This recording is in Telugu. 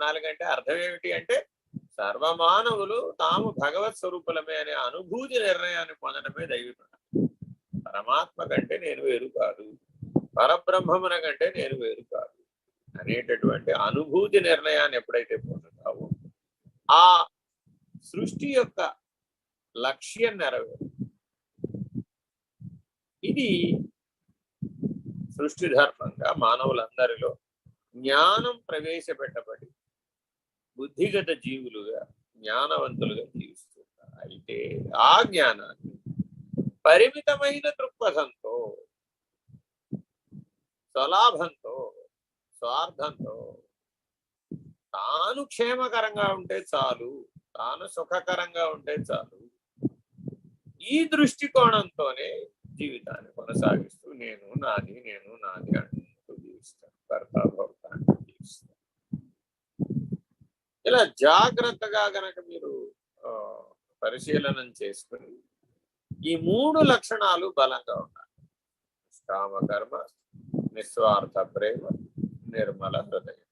గుణాలు కంటే అర్థం ఏమిటి అంటే సర్వమానవులు తాము భగవత్ స్వరూపులమే అనే అనుభూతి నిర్ణయాన్ని పొందడమే దైవ పరమాత్మ కంటే నేను వేరు కాదు. పరబ్రహ్మమున కంటే నేను వేరు కాదు అనేటటువంటి అనుభూతి నిర్ణయాన్ని ఎప్పుడైతే పొందుతావో ఆ సృష్టి యొక్క లక్ష్యం నెరవేరు. ఇది సృష్టి ధర్మంగా మానవులందరిలో జ్ఞానం ప్రవేశపెట్టబడి బుద్ధిగత జీవులుగా జ్ఞానవంతులుగా జీవిస్తున్నారు అయితే ఆ జ్ఞానాన్ని పరిమితమైన దృక్పథంతో స్వలాభంతో స్వార్థంతో తాను క్షేమకరంగా ఉంటే చాలు తాను సుఖకరంగా ఉంటే చాలు ఈ దృష్టికోణంతోనే జీవితాన్ని కొనసాగిస్తూ నేను నాది నేను నాది అంటూ ఇలా జాగ్రత్తగా గనక మీరు ఆ, పరిశీలనం చేసుకుని ఈ మూడు లక్షణాలు బలంగా ఉండాలి. కామ కర్మ నిస్వార్థ ప్రేమ నిర్మల హృదయం.